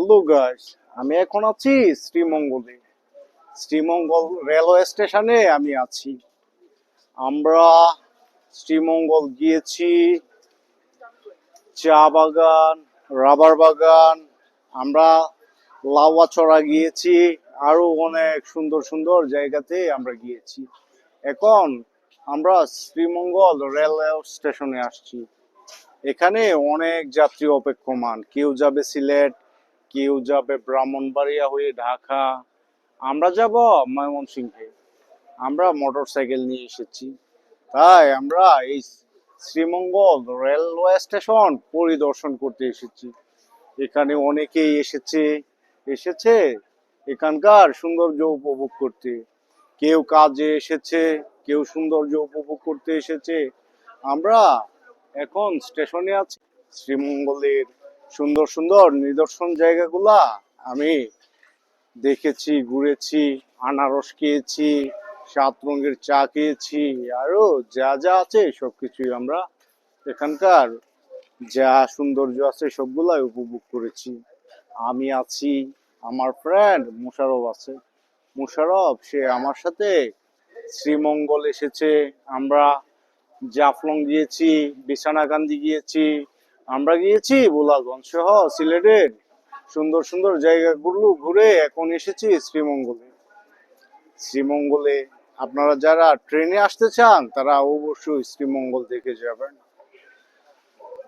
Hello guys, আমি এখন আছি শ্রীমঙ্গলে। শ্রীমঙ্গল রেলওয়ে স্টেশনে আমি আছি। আমরা শ্রীমঙ্গল গিয়েছি, চা বাগান, রাবার বাগান, আমরা লাউয়াছড়া গিয়েছি আরও অনেক সুন্দর সুন্দর জায়গাতে আমরা গিয়েছি। এখন আমরা শ্রীমঙ্গল রেলওয়ে স্টেশনে আসছি। এখানে অনেক যাত্রী অপেক্ষমান, কেউ যাবে সিলেট কেউ যাবে ব্রাহ্মণবাড়িয়া হয়ে ঢাকা। আমরা যাব ময়মনসিংহে। আমরা মোটর সাইকেল নিয়ে এসেছি। তাই আমরা এই শ্রীমঙ্গল রেলওয়ে স্টেশন পরিদর্শন করতে এসেছি। এখানে অনেকেই এসেছে। এসেছে এখানকার সৌন্দর্য উপভোগ করতে। কেউ কাজে এসেছে, কেউ সৌন্দর্য উপভোগ করতে এসেছে। আমরা এখন স্টেশনে আছি। শ্রীমঙ্গলের সুন্দর সুন্দর নিদর্শন জায়গাগুলা আমি দেখেছি, ঘুরেছি, আনারস খেয়েছি, সাত রঙের চা খেয়েছি, আরও যা যা আছে সবকিছুই আমরা এখানকার যা সৌন্দর্য আছে সবগুলাই উপভোগ করেছি। আমি আছি, আমার ফ্রেন্ড মুশারফ আছে। মুশারফ সে আমার সাথে শ্রীমঙ্গল এসেছে। আমরা জাফলং গিয়েছি বিছানাকান্দি গিয়েছি আমরা গিয়েছি, বোলাগঞ্জ সহ সিলেটের সুন্দর সুন্দর জায়গাগুলো ঘুরে এখন এসেছি শ্রীমঙ্গলে। শ্রীমঙ্গলে আপনারা যারা ট্রেনে আসতে চান, তারা অবশ্যই শ্রীমঙ্গল দেখে যাবেন।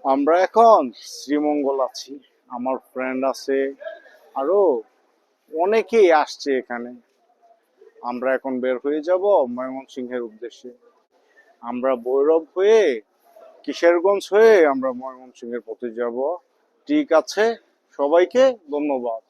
আমরা এখন শ্রীমঙ্গল আছি। আমার ফ্রেন্ড আছে, আরও অনেকেই আসছে এখানে। আমরা এখন বের হয়ে যাব ময়মনসিংহের উদ্দেশ্যে। আমরা ভৈরব হয়ে কিশোরগঞ্জ হয়ে আমরা ময়মনসিংহের পথে যাব। ঠিক আছে সবাইকে ধন্যবাদ।